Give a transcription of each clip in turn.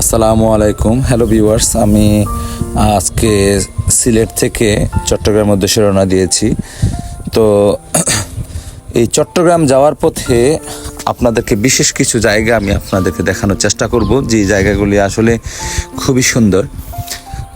আসসালামু আলাইকুম। Hello viewers আমি আজকে সিলেট থেকে চট্টগ্রামের উদ্দেশ্যে রওনা দিয়েছি। তো এই চট্টগ্রাম যাওয়ার পথে আপনাদেরকে বিশেষ কিছু জায়গা আমি আপনাদেরকে দেখানোর চেষ্টা করব, যে জায়গাগুলি আসলে খুবই সুন্দর।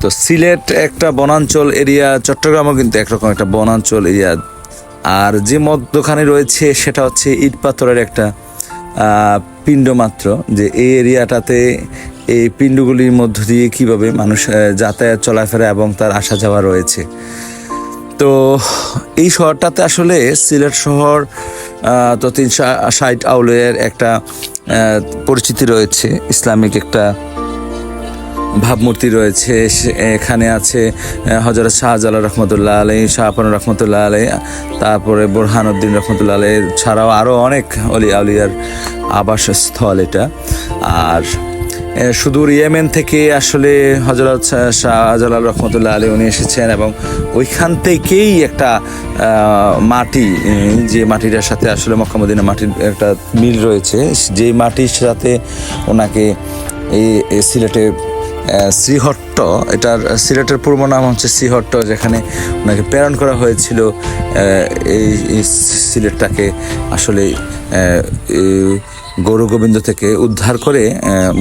তো সিলেট একটা বনাঞ্চল এরিয়া, চট্টগ্রামও কিন্তু একরকম একটা বনাঞ্চল এরিয়া। আর যে মধ্যখানে রয়েছে সেটা হচ্ছে ইট পাথরের একটা পিণ্ড মাত্র, যে এই এরিয়াটাতে এই পিণ্ডগুলির মধ্য দিয়ে কীভাবে মানুষ যাতায়াত, চলাফেরা এবং তার আসা যাওয়া রয়েছে। তো এই শহরটাতে আসলে সিলেট শহর তো তিন ষাট আউলের একটা পরিচিতি রয়েছে, ইসলামিক একটা ভাবমূর্তি রয়েছে। এখানে আছে হজরত শাহজালাল রহমতুল্লাহ আলাই শাহপান রহমতুল্লাহ আলাই তারপরে বোরহানুদ্দিন রহমতুল্লাহ আলাই ছাড়াও আরও অনেক অলি আউলিয়ার আবাসস্থল এটা। আর সুদূর ইয়েমেন থেকে আসলে হজরত শাহ- শাহজালাল রহমতুল্লাহ আলী উনি এসেছেন এবং ওইখান থেকেই একটা মাটি যে মাটিটার সাথে আসলে মক্কামদিনা মাটির একটা মিল রয়েছে, যেই মাটির সাথে ওনাকে এই সিলেটে শ্রীহট্ট, এটার, সিলেটের পূর্ব নাম হচ্ছে শ্রীহট্ট, যেখানে ওনাকে প্রেরণ করা হয়েছিল এই সিলেটটাকে আসলে গৌর গোবিন্দ থেকে উদ্ধার করে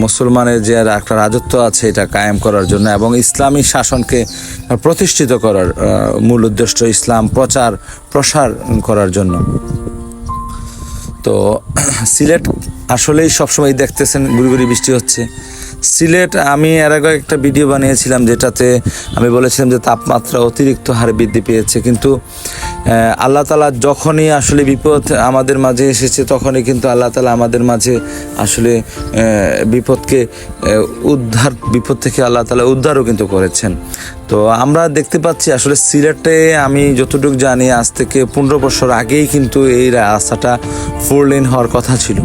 মুসলমানের যে একটা রাজত্ব আছে এটা কায়েম করার জন্য এবং ইসলামী শাসনকে প্রতিষ্ঠিত করার মূল উদ্দেশ্য ইসলাম প্রচার, প্রসার করার জন্য। তো সিলেট আসলেই সবসময় দেখতেছেন গুড়ি বৃষ্টি হচ্ছে। সিলেট আমি এর আগে একটা ভিডিও বানিয়েছিলাম যেটাতে আমি বলেছিলাম যে তাপমাত্রা অতিরিক্ত হারে বৃদ্ধি পেয়েছে, কিন্তু আল্লাহ তালা যখনই আসলে বিপদ আমাদের মাঝে এসেছে, তখনই কিন্তু আল্লাহ তালা আমাদের মাঝে আসলে বিপদকে উদ্ধার, বিপদ থেকে আল্লাহ তালা উদ্ধারও কিন্তু করেছেন। তো আমরা দেখতে পাচ্ছি আসলে সিলেটে আমি যতটুকু জানি, আজ থেকে পনেরো বছর আগেই কিন্তু এই রাস্তাটা ফোর লেন হওয়ার কথা ছিল।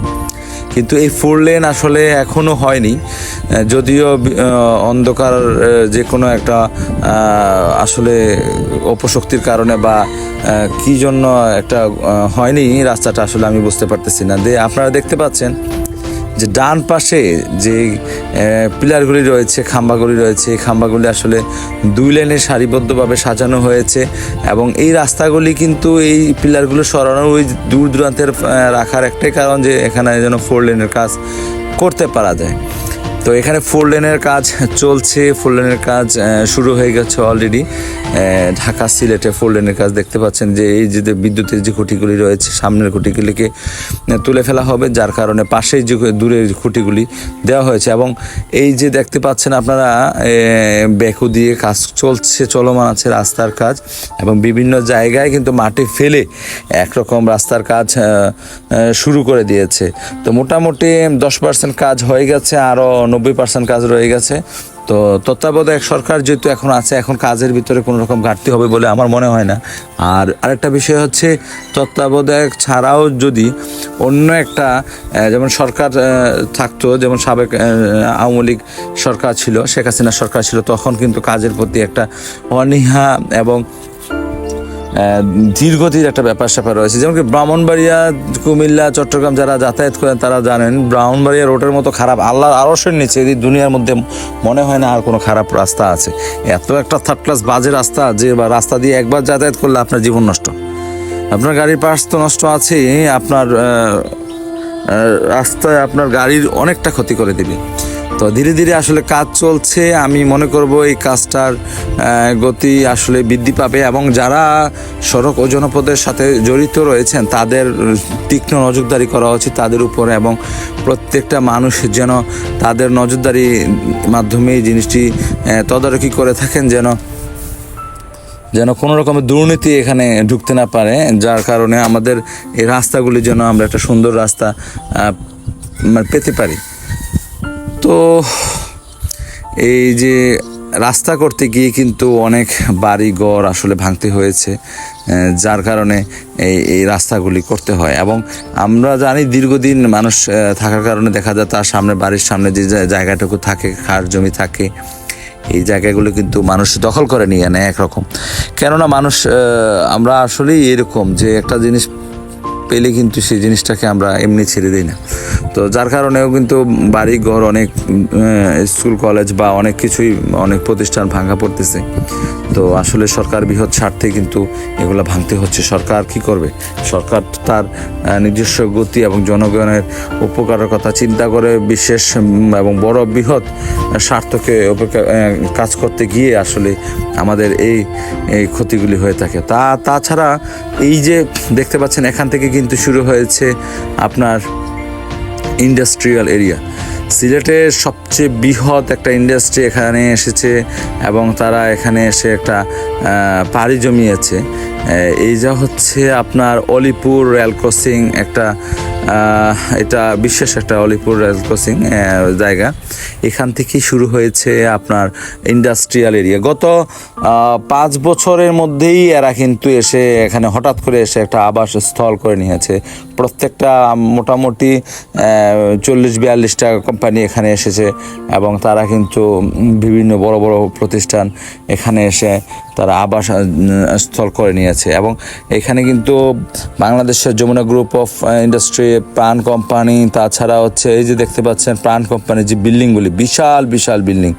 কিন্তু এই ফোর লেন আসলে এখনও হয়নি। যদিও অন্ধকার যে কোনো একটা আসলে অপশক্তির কারণে বা কি জন্য একটা হয়নি, রাস্তাটা আসলে আমি বুঝতে পারতেছি না। দে, আপনারা দেখতে পাচ্ছেন যে ডান পাশে যে পিলারগুলি রয়েছে, খাম্বাগুলি রয়েছে, এই খাম্বাগুলি আসলে দুই লেনে সারিবদ্ধভাবে সাজানো হয়েছে এবং এই রাস্তাগুলি কিন্তু এই পিলারগুলো সরানো ওই দূর দূরান্তের রাখার একটাই কারণ যে এখানে যেন ফোর লেনের কাজ করতে পারা যায়। তো এখানে ফোর লেনের কাজ চলছে, ফোর লেনের কাজ শুরু হয়ে গেছে অলরেডি ঢাকা সিলেটে ফোর লেনের কাজ দেখতে পাচ্ছেন যে এই যে বিদ্যুতের যে খুঁটিগুলি রয়েছে, সামনের খুঁটিগুলিকে তুলে ফেলা হবে, যার কারণে পাশেই যে দূরের খুঁটিগুলি দেওয়া হয়েছে। এবং এই যে দেখতে পাচ্ছেন আপনারা বেকু দিয়ে কাজ চলছে, চলমান আছে রাস্তার কাজ এবং বিভিন্ন জায়গায় কিন্তু মাটি ফেলে একরকম রাস্তার কাজ শুরু করে দিয়েছে। তো মোটামুটি দশ পার্সেন্ট কাজ হয়ে গেছে, আরও নব্বই পার্সেন্ট কাজ রয়ে গেছে। তো তত্ত্বাবধায়ক সরকার যেহেতু এখন আছে, এখন কাজের ভিতরে কোনো রকম ঘাটতি হবে বলে আমার মনে হয় না। আর আরেকটা বিষয় হচ্ছে, তত্ত্বাবধায়ক ছাড়াও যদি অন্য একটা যেমন সরকার থাকতো, যেমন সাবেক আওয়ামী লীগ সরকার ছিল, শেখ হাসিনা সরকার ছিল, তখন কিন্তু কাজের প্রতি একটা অনীহা এবং ধীরগতির একটা ব্যাপার স্যাপার রয়েছে। যেমন কি ব্রাহ্মণবাড়িয়া, কুমিল্লা, চট্টগ্রাম যারা যাতায়াত করেন, তারা জানেন ব্রাহ্মণবাড়িয়া রোডের মতো খারাপ আল্লাহ আরসের নিচে এই দুনিয়ার মধ্যে মনে হয় না আর কোনো খারাপ রাস্তা আছে। এত একটা থার্ড ক্লাস বাজে রাস্তা যে বা রাস্তা দিয়ে একবার যাতায়াত করলে আপনার জীবন নষ্ট। আপনার গাড়ির পার্টস তো নষ্ট আছেই, আপনার রাস্তায় আপনার গাড়ির অনেকটা ক্ষতি করে দিবে। তো ধীরে ধীরে আসলে কাজ চলছে। আমি মনে করব এই কাজটার গতি আসলে বৃদ্ধি পাবে এবং যারা সড়ক ও জনপদের সাথে জড়িত রয়েছেন, তাদের তীক্ষ্ণ নজরদারি করা উচিত তাদের উপরে এবং প্রত্যেকটা মানুষ যেন তাদের নজরদারি মাধ্যমে এই জিনিসটি তদারকি করে থাকেন যেন যেন কোনো রকমের দুর্নীতি এখানে ঢুকতে না পারে, যার কারণে আমাদের এই রাস্তাগুলি যেন আমরা একটা সুন্দর রাস্তা মানে পেতে পারি। তো এই যে রাস্তা করতে গিয়ে কিন্তু অনেক বাড়ি ঘর আসলে ভাঙতে হয়েছে যার কারণে এই এই রাস্তাগুলি করতে হয়। এবং আমরা জানি দীর্ঘদিন মানুষ থাকার কারণে দেখা যায় তার সামনে, বাড়ির সামনে যে জায়গাটুকু থাকে, খার জমি থাকে, এই জায়গাগুলো কিন্তু মানুষ দখল করে নিয়ে নেয় একরকম। কেননা মানুষ আমরা আসলেই এরকম যে একটা জিনিস পেলে কিন্তু সেই জিনিসটাকে আমরা এমনি ছেড়ে দিই না। তো যার কারণেও কিন্তু বাড়ি ঘর অনেক স্কুল, কলেজ বা অনেক কিছুই অনেক প্রতিষ্ঠান ভাঙা পড়তেছে। তো আসলে সরকার বৃহৎ স্বার্থে কিন্তু এগুলো ভাঙতে হচ্ছে। সরকার কি করবে? সরকার তার নিজস্ব গতি এবং জনগণের উপকারের কথা চিন্তা করে বিশেষ এবং বড় বৃহৎ স্বার্থকে কাজ করতে গিয়ে আসলে আমাদের এই ক্ষতিগুলি হয়ে থাকে। তা, তাছাড়া এই যে দেখতে পাচ্ছেন, এখান থেকে কিন্তু শুরু হয়েছে আপনার ইন্ডাস্ট্রিয়াল এরিয়া। সিলেটের সবচেয়ে বৃহৎ একটা ইন্ডাস্ট্রি এখানে এসেছে এবং তারা এখানে এসে একটা পাড়ি জমিয়েছে। এই যা হচ্ছে আপনার অলিপুর রেল ক্রসিং একটা এটা বিশ্বাস একটা অলিপুর রেল ক্রসিং জায়গা। এখান থেকেই শুরু হয়েছে আপনার ইন্ডাস্ট্রিয়াল এরিয়া। গত পাঁচ বছরের মধ্যেই এরা কিন্তু এসে এখানে হঠাৎ করে এসে একটা আবাসস্থল করে নিয়েছে। প্রত্যেকটা মোটামুটি চল্লিশ বিয়াল্লিশটা কোম্পানি এখানে এসেছে এবং তারা কিন্তু বিভিন্ন বড় বড় প্রতিষ্ঠান এখানে এসে তারা আবাস স্থল করে নিয়েছে। এবং এখানে কিন্তু বাংলাদেশের Jamuna group of industry Pran company তাছাড়া হচ্ছে এই যে দেখতে পাচ্ছেন প্রাণ কোম্পানির যে বিল্ডিংগুলি বিশাল বিশাল বিল্ডিং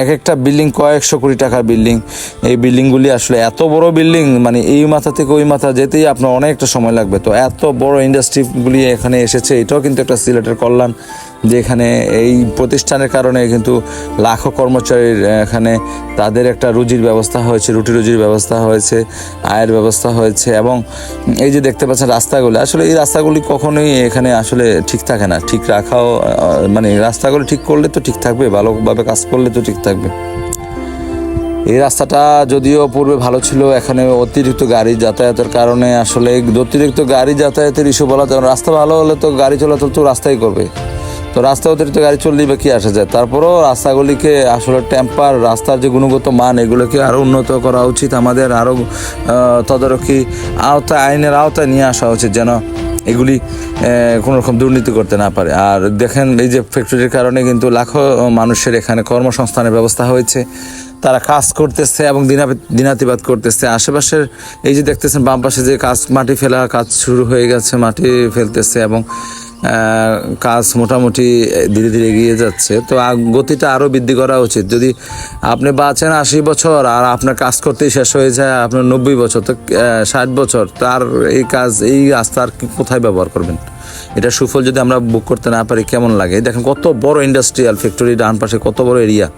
এক একটা বিল্ডিং কয়েকশো কোটি টাকার বিল্ডিং এই বিল্ডিংগুলি আসলে এত বড় বিল্ডিং মানে এই মাথা থেকে ওই মাথা যেতেই আপনার অনেকটা সময় লাগবে। তো এত বড় ইন্ডাস্ট্রিগুলি এখানে এসেছে। এটাও কিন্তু একটা সিলেটের কল্যাণ, যে এখানে এই প্রতিষ্ঠানের কারণে কিন্তু লাখো কর্মচারীর এখানে তাদের একটা রুজির ব্যবস্থা হয়েছে, রুটি রুজির ব্যবস্থা হয়েছে, আয়ের ব্যবস্থা হয়েছে এবং এই যে দেখতে পাচ্ছেন রাস্তাগুলি, আসলে এই রাস্তাগুলি কখনোই এখানে আসলে ঠিক থাকে না। ঠিক রাখাও মানে রাস্তাগুলি ঠিক করলে তো ঠিক থাকবে, ভালোভাবে কাজ করলে তো ঠিক থাকবে। এই রাস্তাটা যদিও পূর্বে ভালো ছিল, এখানে অতিরিক্ত গাড়ি যাতায়াতের কারণে আসলে অতিরিক্ত গাড়ি যাতায়াতের ইস্যু বলা যায় রাস্তা ভালো হলে তো গাড়ি চলাচল তো রাস্তাই করবে। তো রাস্তা অতিরিক্ত গাড়ি চললেই বা কি আসা যায়? তারপরেও রাস্তাগুলিকে আসলে টেম্পার রাস্তার যে গুণগত মান, এগুলোকে আরও উন্নত করা উচিত। আমাদের আরও তদারকি আওতায়, আইনের আওতায় নিয়ে আসা উচিত যেন এগুলি কোনো রকম দুর্নীতি করতে না পারে। আর দেখেন এই যে ফ্যাক্টরির কারণে কিন্তু লাখো মানুষের এখানে কর্মসংস্থানের ব্যবস্থা হয়েছে। তারা কাজ করতেছে এবং দিনা- দিনাতিপাত করতেছে। আশেপাশের এই যে দেখতেছেন বাম পাশে যে কাজ, মাটি ফেলা কাজ শুরু হয়ে গেছে, মাটি ফেলতেছে এবং কাজ মোটামুটি ধীরে ধীরে এগিয়ে যাচ্ছে। তো গতিটা আরও বৃদ্ধি করা উচিত। যদি আপনি বাঁচেন আশি বছর আর আপনার কাজ করতেই শেষ হয়ে যায়, আপনার নব্বই বছর, তো ষাট বছর, তার এই কাজ, এই রাস্তা আর কোথায় ব্যবহার করবেন? এটা সুফল যদি আমরা বুক করতে না পারি, কেমন লাগে? দেখেন কত বড় ইন্ডাস্ট্রিয়াল ফ্যাক্টরি ডান পাশে কত বড় এরিয়া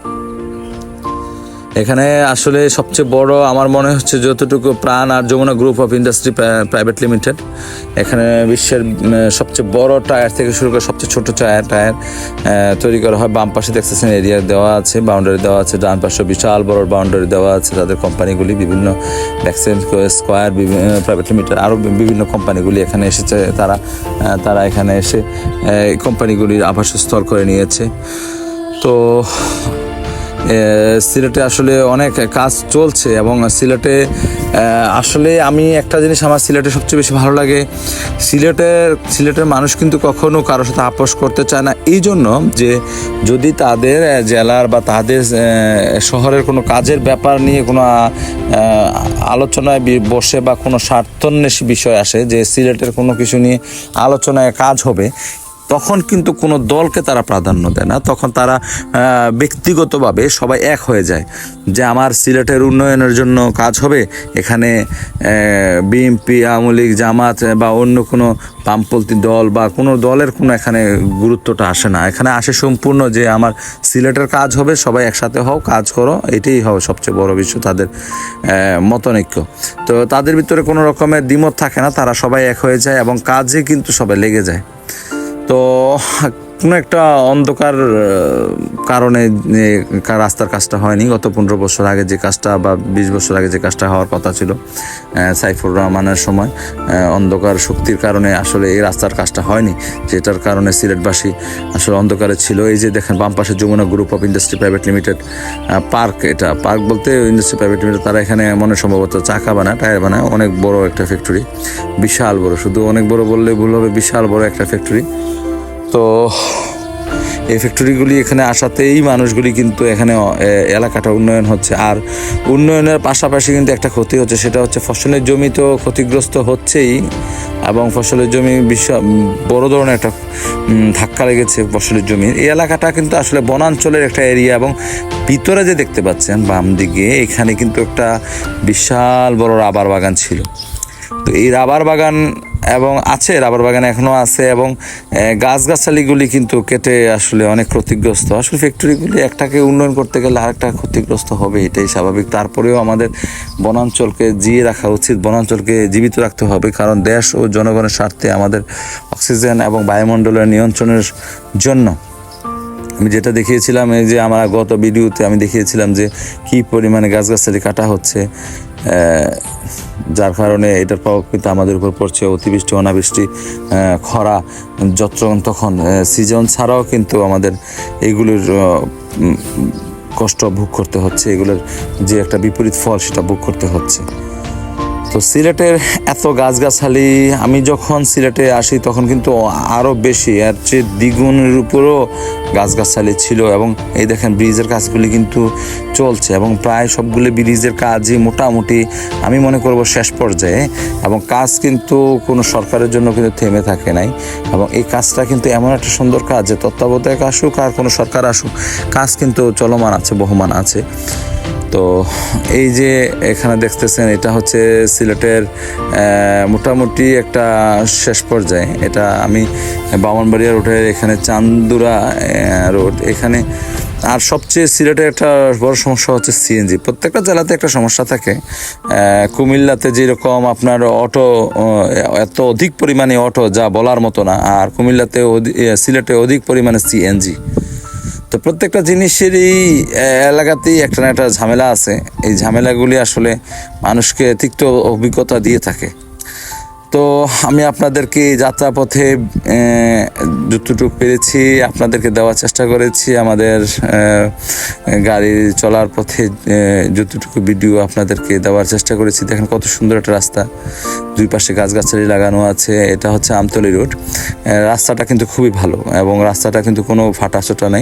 এখানে আসলে সবচেয়ে বড় আমার মনে হচ্ছে যতটুকু প্রাণ আর Jamuna group of industry private limited এখানে বিশ্বের সবচেয়ে বড় টায়ার থেকে শুরু করে সবচেয়ে ছোট টায়ার টায়ার তৈরি করা হয় বাম পাশে দেখতেছেন এরিয়া দেওয়া আছে বাউন্ডারি দেওয়া আছে, ডান পাশে বিশাল বড় বাউন্ডারি দেওয়া আছে, তাদের কোম্পানিগুলি বিভিন্ন ভ্যাকসিন স্কোয়ার প্রাইভেট লিমিটেড আরও বিভিন্ন কোম্পানিগুলি এখানে এসেছে, তারা তারা এখানে এসে কোম্পানিগুলির আবাসস্থল করে নিয়েছে। তো সিলেটে আসলে অনেক কাজ চলছে এবং সিলেটে আসলে আমি একটা জিনিস আমার সিলেটে সবচেয়ে বেশি ভালো লাগে। সিলেটের সিলেটের মানুষ কিন্তু কখনো কারোর সাথে আপোষ করতে চায় না। এই জন্য যে যদি তাদের জেলার বা তাদের শহরের কোনো কাজের ব্যাপার নিয়ে কোনো আলোচনায় বসে বা কোনো স্বার্থন্বেষী বিষয় আসে যে সিলেটের কোনো কিছু নিয়ে আলোচনায় কাজ হবে তখন কিন্তু কোনো দলকে তারা প্রাধান্য দেয় না। তখন তারা ব্যক্তিগতভাবে সবাই এক হয়ে যায় যে আমার সিলেটের উন্নয়নের জন্য কাজ হবে, এখানে বিএনপি আওয়ামী লীগ, জামাত বা অন্য কোনো বামপন্থী দল বা কোনো দলের কোনো এখানে গুরুত্বটা আসে না। এখানে আসে সম্পূর্ণ যে আমার সিলেটের কাজ হবে, সবাই একসাথে হও, কাজ করো, এটাই হবে সবচেয়ে বড় বিষয় তাদের মতনৈক্য। তো তাদের ভিতরে কোনো রকমের দ্বিমত থাকে না, তারা সবাই এক হয়ে যায় এবং কাজে কিন্তু সবাই লেগে যায়। তো কোনো একটা অন্ধকার কারণে রাস্তার কাজটা হয়নি। গত পনেরো বছর আগে যে কাজটা বা বিশ বছর আগে যে কাজটা হওয়ার কথা ছিল সাইফুর রহমানের সময় অন্ধকার শক্তির কারণে আসলে এই রাস্তার কাজটা হয়নি, যেটার কারণে সিলেটবাসী আসলে অন্ধকারে ছিল। এই যে দেখেন, বাম পাশে Jamuna group of industry private limited park এটা। পার্ক বলতে ইন্ডাস্ট্রি প্রাইভেট লিমিটেড, তারা এখানে মনে সম্ভবত চাকা বানায়, টায়ার বানায়, অনেক বড় একটা ফ্যাক্টরি, বিশাল বড়। শুধু অনেক বড় বললে ভুল হবে, বিশাল বড় একটা ফ্যাক্টরি। তো এই ফ্যাক্টরিগুলি এখানে আসাতেই মানুষগুলি কিন্তু এখানে এলাকাটা উন্নয়ন হচ্ছে। আর উন্নয়নের পাশাপাশি কিন্তু একটা ক্ষতি হচ্ছে, সেটা হচ্ছে ফসলের জমি তো ক্ষতিগ্রস্ত হচ্ছেই এবং ফসলের জমি বিশাল বড় ধরনের একটা ধাক্কা লেগেছে ফসলের জমি। এই এলাকাটা কিন্তু আসলে বনাঞ্চলের একটা এরিয়া এবং ভিতরে যে দেখতে পাচ্ছেন, বাম দিকে এখানে কিন্তু একটা বিশাল বড় রাবার বাগান ছিল। তো এই রাবার বাগান এবং আছে রাবার বাগান এখনও আছে এবং গাছগাছালিগুলি কিন্তু কেটে আসলে অনেক ক্ষতিগ্রস্ত। আসলে ফ্যাক্টরিগুলি একটাকে উন্নয়ন করতে গেলে আরেকটা ক্ষতিগ্রস্ত হবে, এটাই স্বাভাবিক। তারপরেও আমাদের বনাঞ্চলকে জিয়ে রাখা উচিত, বনাঞ্চলকে জীবিত রাখতে হবে, কারণ দেশ ও জনগণের স্বার্থে আমাদের অক্সিজেন এবং বায়ুমণ্ডলের নিয়ন্ত্রণের জন্য। আমি যেটা দেখিয়েছিলাম, এই যে আমরা গত ভিডিওতে আমি দেখিয়েছিলাম যে কি পরিমাণে গাছগাছালি কাটা হচ্ছে। যার কারণে এটার প্রভাব কিন্তু আমাদের উপর পড়ছে। অতিবৃষ্টি, অনাবৃষ্টি খরা যত্রণ তখন সিজন ছাড়াও কিন্তু আমাদের এইগুলোর কষ্ট ভোগ করতে হচ্ছে। এগুলোর যে একটা বিপরীত ফল সেটা ভোগ করতে হচ্ছে। তো সিলেটের এত গাছগাছালি, আমি যখন সিলেটে আসি তখন কিন্তু আরও বেশি, এর চেয়ে দ্বিগুণের উপরও গাছগাছালি ছিল এবং এই দেখেন ব্রিজের কাজগুলি কিন্তু চলছে এবং প্রায় সবগুলি ব্রিজের কাজই মোটামুটি আমি মনে করব শেষ পর্যায়ে এবং কাজ কিন্তু কোনো সরকারের জন্য কিন্তু থেমে থাকে নাই এবং এই কাজটা কিন্তু এমন একটা সুন্দর কাজ যে তত্ত্বাবধায়ক আসুক আর কোনো সরকার আসুক, কাজ কিন্তু চলমান আছে, বহমান আছে। তো এই যে এখানে দেখতেছেন, এটা হচ্ছে সিলেটের মোটামুটি একটা শেষ পর্যায়ে। এটা আমি বামনবাড়িয়া রোডের এখানে চান্দুরা রোড। এখানে আর সবচেয়ে সিলেটের একটা বড় সমস্যা হচ্ছে সিএনজি প্রত্যেকটা জেলাতে একটা সমস্যা থাকে। কুমিল্লাতে যেরকম আপনার অটো এত অধিক পরিমাণে অটো, যা বলার মতো না, আর কুমিল্লাতে সিলেটে অধিক পরিমাণে সিএনজি তো প্রত্যেকটা জিনিসেরই এলাকাতেই একটা না একটা ঝামেলা আছে। এই ঝামেলাগুলি আসলে মানুষকে তিক্ত অভিজ্ঞতা দিয়ে থাকে। তো আমি আপনাদেরকে যাত্রাপথে যতটুকু পেরেছি, আপনাদেরকে দেওয়ার চেষ্টা করেছি। আমাদের গাড়ি চলার পথে যতটুকু ভিডিও আপনাদেরকে দেওয়ার চেষ্টা করেছি, দেখেন কত সুন্দর একটা রাস্তা। দুই পাশে গাছগাছালি লাগানো আছে, এটা হচ্ছে আমতলি রোড। রাস্তাটা কিন্তু খুবই ভালো এবং রাস্তাটা কিন্তু কোনো ফাটা চোটা নেই।